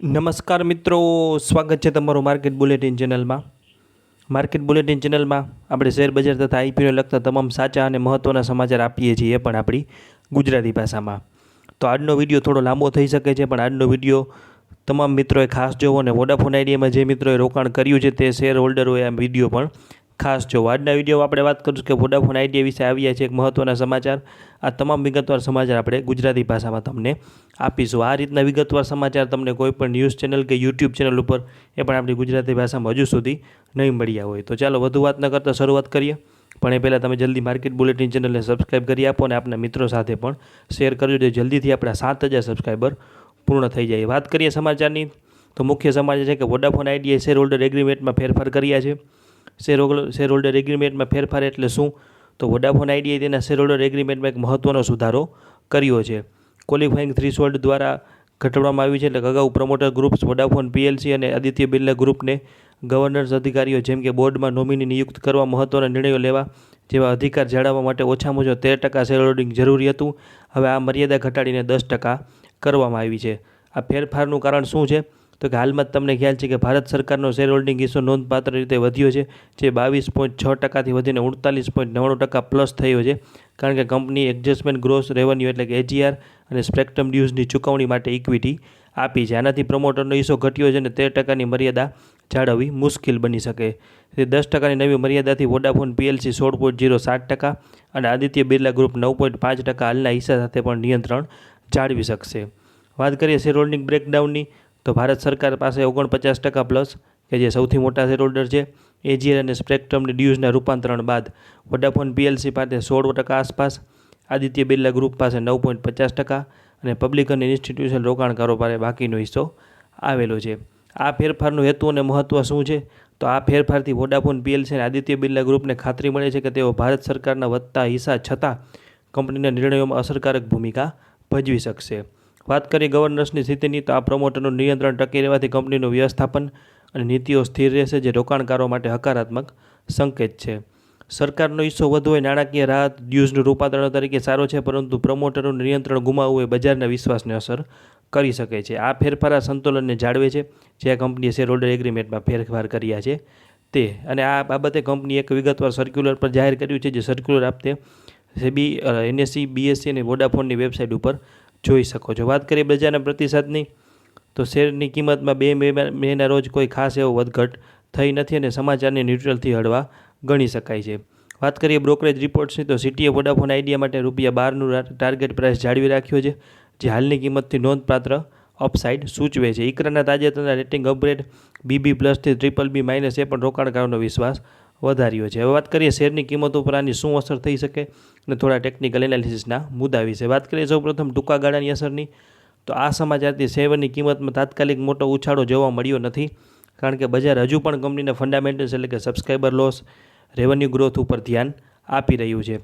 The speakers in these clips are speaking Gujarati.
નમસ્કાર મિત્રો, સ્વાગત છે તમારું માર્કેટ બુલેટિન ચેનલમાં. માર્કેટ બુલેટિન ચેનલમાં આપણે શેર બજાર તથા આઈપીઓને લગતા તમામ સાચા અને મહત્ત્વના સમાચાર આપીએ છીએ પણ આપણી ગુજરાતી ભાષામાં. તો આજનો વીડિયો થોડો લાંબો થઈ શકે છે, પણ આજનો વીડિયો તમામ મિત્રોએ ખાસ જોવો અને વોડાફોન આઈડિયામાં જે મિત્રોએ રોકાણ કર્યું છે તે શેર હોલ્ડરોએ આ વીડિયો પણ ખાસ જોવો આજના વિડીયોમાં આપણે વાત કરીશું કે વોડાફોન આઈડિયા વિશે આવ્યા છે એક મહત્ત્વના સમાચાર. આ તમામ વિગતવાર સમાચાર આપણે ગુજરાતી ભાષામાં તમને આપીશું. આ રીતના વિગતવાર સમાચાર તમને કોઈપણ ન્યૂઝ ચેનલ કે યુટ્યુબ ચેનલ ઉપર એ પણ આપણી ગુજરાતી ભાષામાં હજુ સુધી નહીં મળ્યા હોય. તો ચાલો વધુ વાત ન કરતાં શરૂઆત કરીએ. પણ એ પહેલાં તમે જલ્દી માર્કેટ બુલેટિન ચેનલને સબસ્ક્રાઈબ કરી આપો અને આપણા મિત્રો સાથે પણ શેર કરજો. જે જલ્દીથી આપણા સાત હજાર સબસ્ક્રાઈબર પૂર્ણ થઈ જાય. વાત કરીએ સમાચારની. તો મુખ્ય સમાચાર છે કે વોડાફોન આઈડીએ શેર હોલ્ડર એગ્રીમેન્ટમાં ફેરફાર કર્યા છે. શેર શેર હોલ્ડર એગ્રીમેન્ટમાં ફેરફાર એટલે શું? તો વોડાફોન આઈડીએ તેના શેર હોલ્ડર એગ્રીમેન્ટમાં એક મહત્ત્વનો સુધારો કર્યો છે. ક્વોલિફાઇંગ થ્રીશોલ્ડ દ્વારા ઘટાડવામાં આવ્યું છે એટલે અગાઉ પ્રમોટર ગ્રુપ્સ વોડાફોન પીએલસી અને આદિત્ય બિરલા ગ્રુપને ગવર્નન્સ અધિકારીઓ જેમ કે બોર્ડમાં નોમિની નિયુક્ત કરવા મહત્ત્વના નિર્ણયો લેવા જેવા અધિકાર જાળવવા માટે ઓછામાં ઓછો તેર ટકા શેર હોલ્ડિંગ જરૂરી હતું. હવે આ મર્યાદા ઘટાડીને દસ ટકા કરવામાં આવી છે. આ ફેરફારનું કારણ શું છે? તો કે હાલમાં જ તમને ખ્યાલ છે કે ભારત સરકારનો શેર હોલ્ડિંગ હિસ્સો નોંધપાત્ર રીતે વધ્યો છે, જે બાવીસ પોઈન્ટ છ ટકાથી વધીને ઉડતાલીસ પોઈન્ટ નવ્વાણું ટકા પ્લસ થયો છે. કારણ કે કંપની એડજસ્ટમેન્ટ ગ્રોસ રેવન્યુ એટલે કે એજીઆર અને સ્પેક્ટ્રમ ડ્યુઝની ચૂકવણી માટે ઇક્વિટી આપી છે. આનાથી પ્રમોટરનો હિસ્સો ઘટ્યો છે અને તેર ટકાની મર્યાદા જાળવવી મુશ્કેલ બની શકે. તે દસ ટકાની નવી મર્યાદાથી વોડાફોન પીએલસી સોળ પોઈન્ટ જીરો સાત ટકા અને આદિત્ય બિરલા ગ્રુપ નવ પોઈન્ટ પાંચ ટકા હાલના હિસ્સા સાથે પણ નિયંત્રણ જાળવી શકશે. વાત કરીએ શેર હોલ્ડિંગ બ્રેકડાઉનની તો ભારત સરકાર પાસે ઓગણપચાસ ટકા પ્લસ કે જે સૌથી મોટા શેર હોલ્ડર છે એજીએલ અને સ્પેક્ટ્રમની ડ્યુઝના રૂપાંતરણ બાદ વોડાફોન પીએલસી પાસે સોળ ટકા આસપાસ, આદિત્ય બિરલા ગ્રુપ પાસે નવ પોઈન્ટ પચાસ ટકા અને પબ્લિક અને ઇન્સ્ટિટ્યુશનલ રોકાણકારો પાસે બાકીનો હિસ્સો આવેલો છે. આ ફેરફારનો હેતુ અને મહત્ત્વ શું છે? તો આ ફેરફારથી વોડાફોન પીએલસી અને આદિત્ય બિરલા ગ્રુપને ખાતરી મળે છે કે તેઓ ભારત સરકારના વધતા હિસ્સા છતાં કંપનીના નિર્ણયોમાં અસરકારક ભૂમિકા ભજવી શકશે. વાત કરીએ ગવર્નન્સની સ્થિતિની, તો આ પ્રમોટરનું નિયંત્રણ ટકી રહેવાથી કંપનીનું વ્યવસ્થાપન અને નીતિઓ સ્થિર રહેશે, જે રોકાણકારો માટે હકારાત્મક સંકેત છે. સરકારનો હિસ્સો વધુ હોય નાણાકીય રાહત ડ્યુઝનું રૂપાંતરણ તરીકે સારો છે, પરંતુ પ્રમોટરનું નિયંત્રણ ગુમાવવું એ બજારના વિશ્વાસને અસર કરી શકે છે. આ ફેરફાર સંતુલનને જાળવે છે, જે આ કંપનીએ શેર હોલ્ડર એગ્રીમેન્ટમાં ફેરફાર કર્યા છે. તે અને આ બાબતે કંપનીએ એક વિગતવાર સર્ક્યુલર પર જાહેર કર્યું છે, જે સર્ક્યુલર આપતે સેબી એનએસસી બીએસસી અને વોડાફોનની વેબસાઇટ ઉપર જોઈ શકો છો. વાત કરીએ બજારના પ્રતિસાદની, તો શેરની કિંમતમાં બે મેના રોજ કોઈ ખાસ એવો વધઘટ થઈ નથી અને સમાચારને ન્યુટ્રલથી હળવા ગણી શકાય છે. વાત કરીએ બ્રોકરેજ રિપોર્ટ્સની, તો સિટીએ વોડાફોન આઈડિયા માટે રૂપિયા બારનું ટાર્ગેટ પ્રાઇસ જાળવી રાખ્યો છે, જે હાલની કિંમતથી નોંધપાત્ર અપસાઇડ સૂચવે છે. ઇકરાના તાજેતરના રેટિંગ અપગ્રેડ, બીબી પ્લસથી ટ્રિપલ બી માઇનસ, એ પણ રોકાણકારોનો વિશ્વાસ વધાર્યો છે. હવે વાત કરીએ શેરની કિંમતો ઉપર આની શું અસર થઈ શકે અને થોડા ટેકનિકલ એનાલિસિસના મુદ્દા વિશે. વાત કરીએ સૌપ્રથમ ટૂંકા ગાળાની અસરની. તો આ સમાચારથી શેરની કિંમતમાં તાત્કાલિક મોટો ઉછાળો જોવા મળ્યો નથી, કારણ કે બજાર હજુ પણ કંપનીના ફંડામેન્ટલ્સ એટલે કે સબસ્ક્રાઈબર લોસ રેવન્યુ ગ્રોથ ઉપર ધ્યાન આપી રહ્યું છે.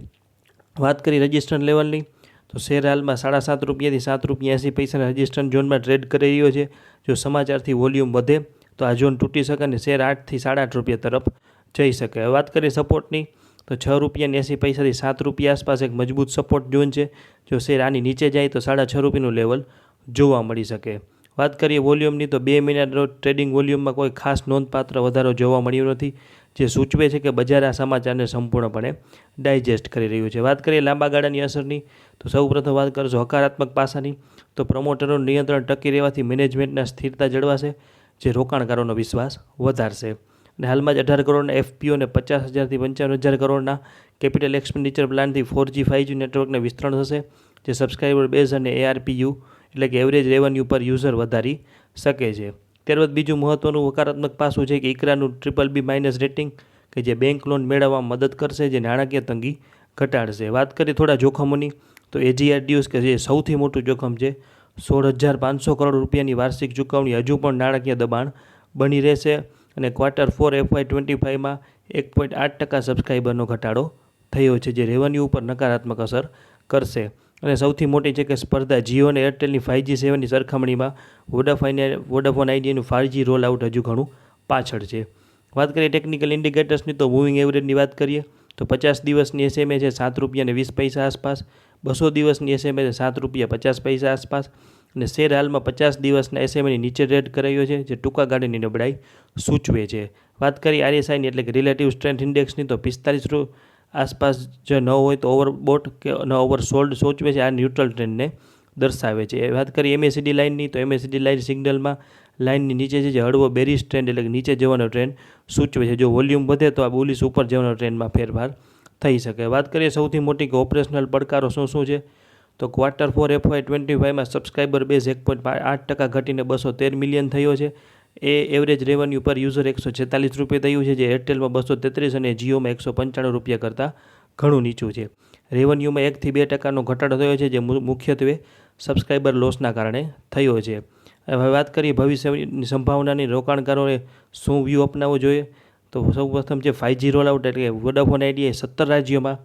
વાત કરી રજિસ્ટ્રન લેવલની તો શેર હાલમાં સાડા સાત રૂપિયાથી સાત રૂપિયા એંસી પૈસાના રજિસ્ટ્રન ઝોનમાં ટ્રેડ કરી રહ્યો છે. જો સમાચારથી વોલ્યુમ વધે, તો આ ઝોન તૂટી શકે અને શેર આઠથી સાડા આઠ રૂપિયા તરફ જઈ શકે. વાત કરીએ સપોર્ટની, તો છ રૂપિયાની એંસી પૈસાથી સાત રૂપિયા આસપાસ એક મજબૂત સપોર્ટ ઝોન છે. જો શેર આની નીચે જાય તો સાડા છ રૂપિયાનું લેવલ જોવા મળી શકે. વાત કરીએ વોલ્યુમની, તો બે મહિનાનો ટ્રેડિંગ વોલ્યુમમાં કોઈ ખાસ નોંધપાત્ર વધારો જોવા મળ્યો નથી, જે સૂચવે છે કે બજાર આ સમાચારને સંપૂર્ણપણે ડાયજેસ્ટ કરી રહ્યું છે. વાત કરીએ લાંબા ગાળાની અસરની, તો સૌપ્રથમ વાત કરશો હકારાત્મક પાસાની, તો પ્રમોટરોનું નિયંત્રણ ટકી રહેવાથી મેનેજમેન્ટના સ્થિરતા જળવાશે, જે રોકાણકારોનો વિશ્વાસ વધારશે. અને હાલમાં જ અઢાર કરોડના એફપીઓ અને પચાસ હજારથી પંચાવન હજાર કરોડના કેપિટલ એક્સપેન્ડિચર પ્લાનથી ફોર જી ફાઇવ જી નેટવર્કને વિસ્તરણ થશે, જે સબસ્ક્રાઇબર બેઝ અને એઆરપીયુ એટલે કે એવરેજ રેવન્યુ પર યુઝર વધારી શકે છે. ત્યારબાદ બીજું મહત્ત્વનું હકારાત્મક પાસું છે કે ઇકરાનું ટ્રિપલ બી માઇનસ રેટિંગ કે જે બેંક લોન મેળવવામાં મદદ કરશે, જે નાણાકીય તંગી ઘટાડશે. વાત કરીએ થોડા જોખમોની, તો એજીઆર ડ્યુઝ કે જે સૌથી મોટું જોખમ છે, સોળ હજાર પાંચસો કરોડ રૂપિયાની વાર્ષિક ચૂકવણી હજુ પણ નાણાકીય દબાણ બની રહેશે. અને ક્વાર્ટર ફોર એફવાય ટ્વેન્ટી ફાઇવમાં એક પોઈન્ટ આઠ ટકા સબસ્ક્રાઈબરનો ઘટાડો થયો છે, જે રેવન્યુ ઉપર નકારાત્મક અસર કરશે. અને સૌથી મોટી છે કે સ્પર્ધા જીઓ અને એરટેલની ફાઇવજી સેવનની સરખામણીમાં વોડાફાઈને વોડાફોન આઈડિયાનું ફાઇવજી રોલ આઉટ હજુ ઘણું પાછળ છે. વાત કરીએ ટેકનિકલ ઇન્ડિકેટર્સની તો મૂવિંગ એવરેજની વાત કરીએ, તો પચાસ દિવસની એસએમએ છે સાત રૂપિયા અને વીસ પૈસા આસપાસ, બસો દિવસની એસએમએ છે સાત રૂપિયા પચાસ પૈસા આસપાસ અને શેર હાલમાં પચાસ દિવસના એસએમએની નીચે ટ્રેડ કરાયો છે, જે ટૂંકા ગાળાની નબળાઈ સૂચવે છે. વાત કરીએ આરએસઆઈની, એટલે કે રિલેટિવ સ્ટ્રેન્થ ઇન્ડેક્સની, તો પિસ્તાલીસ આસપાસ જો ન હોય તો ઓવરબોટ કે ન ઓવરસોલ્ડ સૂચવે છે, આ ન્યુટ્રલ ટ્રેન્ડને દર્શાવે છે. વાત કરીએ એમએસીડી લાઇનની, તો એમએસીડી લાઇન સિગ્નલમાં લાઇનની નીચે છે, જે હળવો બેરીસ ટ્રેન્ડ એટલે કે નીચે જવાનો ટ્રેન્ડ સૂચવે છે. જો વોલ્યુમ વધે તો આ બોલીસ ઉપર જવાનો ટ્રેન્ડમાં ફેરફાર થઈ શકે. વાત કરીએ સૌથી મોટી કે ઓપરેશનલ પડકારો શું શું છે? તો ક્વાર્ટર ફોર એફવાય ટ્વેન્ટી ફાઇવમાં સબસ્ક્રાઇબર બેઝ એક પોઈન્ટ આઠ ટકા ઘટીને બસો તેર મિલિયન થયો છે. એ એવરેજ રેવન્યુ પર યુઝર એકસો છેતાલીસ રૂપિયા થયું છે, જે એરટેલમાં બસો તેત્રીસ અને જીઓમાં એકસો પંચાણું રૂપિયા કરતાં ઘણું નીચું છે. રેવન્યુમાં એકથી બે ટકાનો ઘટાડો થયો છે, જે મુખ્યત્વે સબસ્ક્રાઇબર લોસના કારણે થયો છે. હવે વાત કરીએ ભવિષ્યની સંભાવનાની, રોકાણકારોએ શું વ્યૂ અપનાવવો જોઈએ? તો સૌપ્રથમ છે ફાઇવજી રોલ આઉટ એટલે વોડાફોન આઈડિયાએ સત્તર રાજ્યોમાં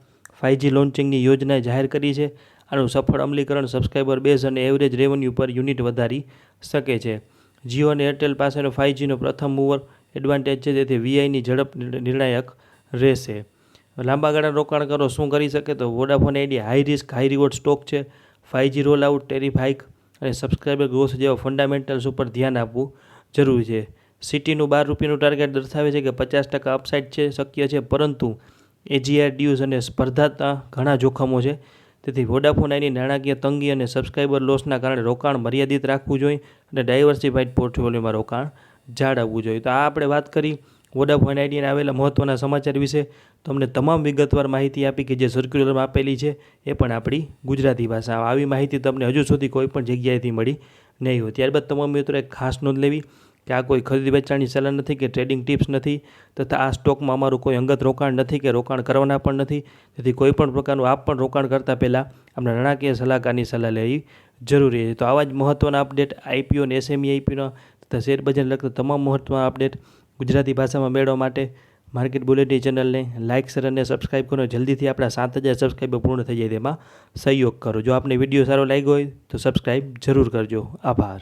ફાઇવજી લોન્ચિંગની યોજના જાહેર કરી છે. આનું સફળ અમલીકરણ સબસ્ક્રાઇબર બેઝ અને એવરેજ રેવન્યુ પર યુનિટ વધારી શકે છે. જીઓ અને એરટેલ પાસેનો ફાઇવજીનો પ્રથમ મૂવર એડવાન્ટેજ છે તેથી વીઆઈની ઝડપ નિર્ણાયક રહેશે. લાંબા ગાળા રોકાણકારો શું કરી શકે? તો Vodafone Idea high risk high reward stock છે. Five G roll out tariff hike અને સબસ્ક્રાઈબર ગ્રોથ જેવા ફંડામેન્ટલ્સ ઉપર ધ્યાન આપવું જરૂરી છે. સિટીનું બાર રૂપિયાનું ટાર્ગેટ દર્શાવે છે કે પચાસ ટકા અપસાઇડ છે, શક્ય છે, પરંતુ એજીઆર ડ્યુઝ અને સ્પર્ધાતા ઘણા જોખમો છે. તેથી વોડાફોન આઈની નાણાકીય તંગી અને સબસ્ક્રાઇબર લોસના કારણે રોકાણ મર્યાદિત રાખવું જોઈએ અને ડાયવર્સિફાઈડ પોર્ટફોલિયોમાં રોકાણ જાળવવું જોઈએ. તો આ આપણે વાત કરી વોડાફોન આઈડીને આવેલા મહત્ત્વના સમાચાર વિશે. તમને તમામ વિગતવાર માહિતી આપી કે જે સર્ક્યુલરમાં આપેલી છે એ પણ આપણી ગુજરાતી ભાષા. આવી માહિતી તમને હજુ સુધી કોઈ પણ જગ્યાએથી મળી નહીં હોય. ત્યારબાદ તમામ મિત્રો એક ખાસ નોંધ લેવી કે આ કોઈ ખરીદી વેચાણની સલાહ નથી કે ટ્રેડિંગ ટિપ્સ નથી, તથા આ સ્ટોકમાં અમારું કોઈ અંગત રોકાણ નથી કે રોકાણ કરવાના પણ નથી. તેથી કોઈ પણ પ્રકારનું આપ પણ રોકાણ કરતાં પહેલાં આપણે નાણાકીય સલાહકારની સલાહ લેવી જરૂરી છે. તો આવા જ મહત્ત્વના અપડેટ આઈપીઓ અને એસએમઈ આઈપીઓના તથા શેરબજારને લગતા તમામ મહત્ત્વના અપડેટ ગુજરાતી ભાષામાં મેળવવા માટે માર્કેટ બુલેટિન ચેનલને લાઇક શેર અને સબસ્ક્રાઈબ કરો. જલ્દીથી આપણા સાત હજાર સબસ્ક્રાઈબર પૂર્ણ થઈ જાય તેમાં સહયોગ કરો. જો આપને વીડિયો સારો લાગ્યો હોય તો સબસ્ક્રાઈબ જરૂર કરજો. આભાર.